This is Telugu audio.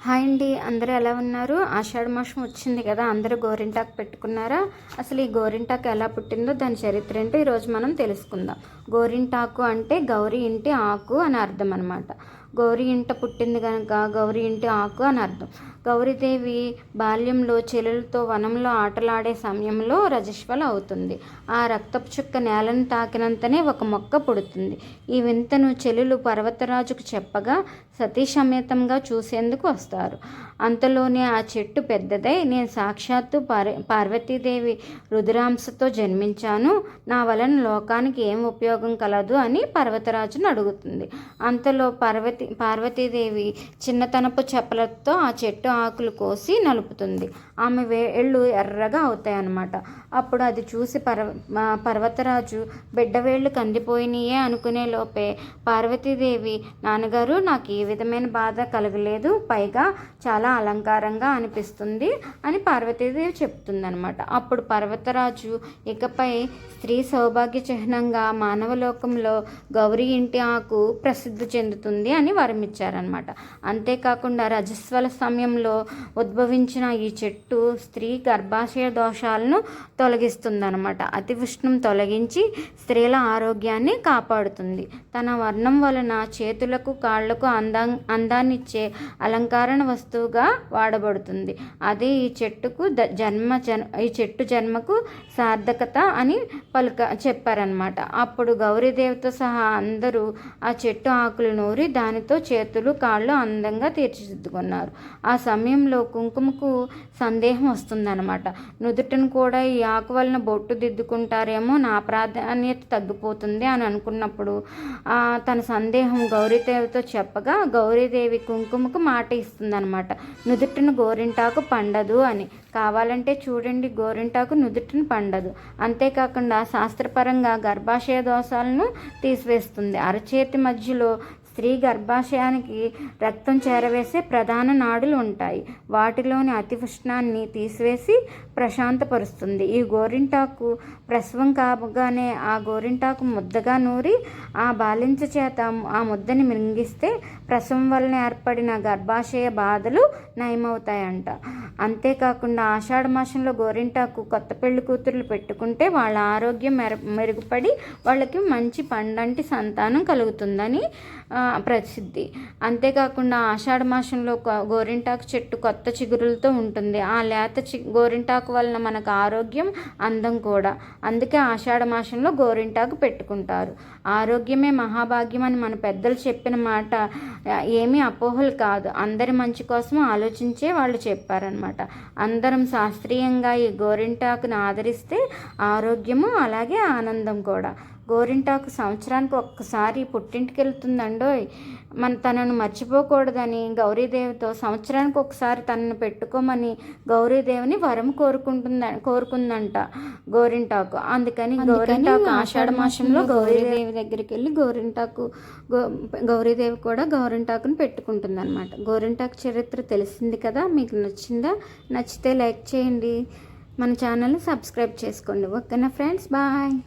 హాయ్ అండి అందరూ ఎలా ఉన్నారు? ఆషాఢ మాసం వచ్చింది కదా అందరూ గోరింటాకు పెట్టుకున్నారా? అసలు ఈ గోరింటాకు ఎలా పుట్టిందో దాని చరిత్ర ఏంటో ఈరోజు మనం తెలుసుకుందాం. గోరింటాకు అంటే గౌరీ ఇంటి ఆకు అని అర్థం అనమాట గౌరీ ఇంట పుట్టింది కనుక గౌరీ ఇంటి ఆకు అని అర్థం. గౌరీదేవి బాల్యంలో చెల్లెలతో వనంలో ఆటలాడే సమయంలో రజస్వల అవుతుంది. ఆ రక్తపు చుక్క నేలను తాకినంతనే ఒక మొక్క పుడుతుంది. ఈ వింతను చెల్లెలు పర్వతరాజుకు చెప్పగా సతీ సమేతంగా చూసేందుకు వస్తారు. అంతలోనే ఆ చెట్టు పెద్దదై నేను సాక్షాత్తు పార్ పార్వతీదేవి రుద్రాంశతో జన్మించాను. నా వలన లోకానికి ఏం ఉపయోగం కలదు అని పర్వతరాజును అడుగుతుంది. అంతలో పర్వత పార్వతీదేవి చిన్నతనపు చెప్పలతో ఆ చెట్టు ఆకులు కోసి నలుపుతుంది. ఆమె వేళ్ళు ఎర్రగా అవుతాయి అన్నమాట అప్పుడు అది చూసి పర్వ పర్వతరాజు బిడ్డ వేళ్ళు కందిపోయినాయే అనుకునే లోపే పార్వతీదేవి నాన్నగారు నాకు ఏ విధమైన బాధ కలగలేదు పైగా చాలా అలంకారంగా అనిపిస్తుంది అని పార్వతీదేవి చెప్తుందనమాట అప్పుడు పర్వతరాజు ఇకపై స్త్రీ సౌభాగ్య చిహ్నంగా మానవలోకంలో గౌరీ ఇంటి ఆకు ప్రసిద్ధి చెందుతుంది అని వరమిచ్చారనమాట అంతేకాకుండా రజస్వల సమయంలో ఉద్భవించిన ఈ చెట్టు స్త్రీ గర్భాశయ దోషాలను తొలగిస్తుందనమాట అతి ఉష్ణం తొలగించి స్త్రీల ఆరోగ్యాన్ని కాపాడుతుంది. తన వర్ణం వలన చేతులకు కాళ్ళకు అందా అందాన్నిచ్చే అలంకరణ వస్తువుగా వాడబడుతుంది. అదే ఈ చెట్టుకు ద జన్మ జన్ ఈ చెట్టు జన్మకు సార్థకత అని పలుక చెప్పారనమాట అప్పుడు గౌరీదేవితో సహా అందరూ ఆ చెట్టు ఆకులు నూరి దాని దానితో చేతులు కాళ్ళు అందంగా తీర్చిదిద్దుకున్నారు. ఆ సమయంలో కుంకుమకు సందేహం వస్తుందన్నమాట. నుదుటను కూడా ఈ ఆకు వలన బొట్టు దిద్దుకుంటారేమో నా ప్రాధాన్యత తగ్గిపోతుంది అని అనుకున్నప్పుడు తన సందేహం గౌరీదేవితో చెప్పగా గౌరీదేవి కుంకుమకు మాట ఇస్తుందన్నమాట. నుదుటిన గోరింటాకు పండదు అని. కావాలంటే చూడండి గోరింటాకు నుదుటిని పండదు. అంతేకాకుండా శాస్త్రపరంగా గర్భాశయ దోషాలను తీసివేస్తుంది. అరచేతి మధ్యలో స్త్రీ గర్భాశయానికి రక్తం చేరవేసే ప్రధాన నాడులు ఉంటాయి. వాటిలోని అతి ఉష్ణాన్ని తీసివేసి ప్రశాంతపరుస్తుంది. ఈ గోరింటాకు ప్రసవం కాగానే ఆ గోరింటాకు ముద్దగా నూరి ఆ బాలించ చేత ఆ ముద్దని మింగిస్తే ప్రసవం వలన ఏర్పడిన గర్భాశయ బాధలు నయమవుతాయంట. అంతేకాకుండా ఆషాఢ మాసంలో గోరింటాకు కొత్త పెళ్ళి కూతుర్లు పెట్టుకుంటే వాళ్ళ ఆరోగ్యం మెర మెరుగుపడి వాళ్ళకి మంచి పండంటి సంతానం కలుగుతుందని ప్రసిద్ధి. అంతేకాకుండా ఆషాఢ మాసంలో గోరింటాకు చెట్టు కొత్త చిగురులతో ఉంటుంది. ఆ లేత చి గోరింటాకు వలన మనకు ఆరోగ్యం అందం కూడా. అందుకే ఆషాఢ మాసంలో గోరింటాకు పెట్టుకుంటారు. ఆరోగ్యమే మహాభాగ్యం అని మన పెద్దలు చెప్పిన మాట ఏమీ అపోహలు కాదు. అందరి మంచి కోసం ఆలోచించే వాళ్ళు చెప్పారనమాట అందరం శాస్త్రీయంగా ఈ గోరింటాకును ఆదరిస్తే ఆరోగ్యము అలాగే ఆనందం కూడా. గోరింటాకు సంవత్సరానికి ఒక్కసారి పుట్టింటికి వెళ్తుందండోయ్ మన తనను మర్చిపోకూడదని గౌరీదేవితో సంవత్సరానికి ఒకసారి తనను పెట్టుకోమని గౌరీదేవిని వరం కోరుకుంటుంద కోరుకుందంట గోరింటాకు. అందుకని గోరింటాకు ఆషాఢ మాసంలో గౌరీదేవి దగ్గరికి వెళ్ళి గోరింటాకు గో గౌరీదేవి కూడా గోరింటాకుని పెట్టుకుంటుంది అనమాట గోరింటాకు చరిత్ర తెలిసింది కదా మీకు నచ్చిందా? నచ్చితే లైక్ చేయండి. మన ఛానల్ని సబ్స్క్రైబ్ చేసుకోండి. ఓకేనా ఫ్రెండ్స్? బాయ్.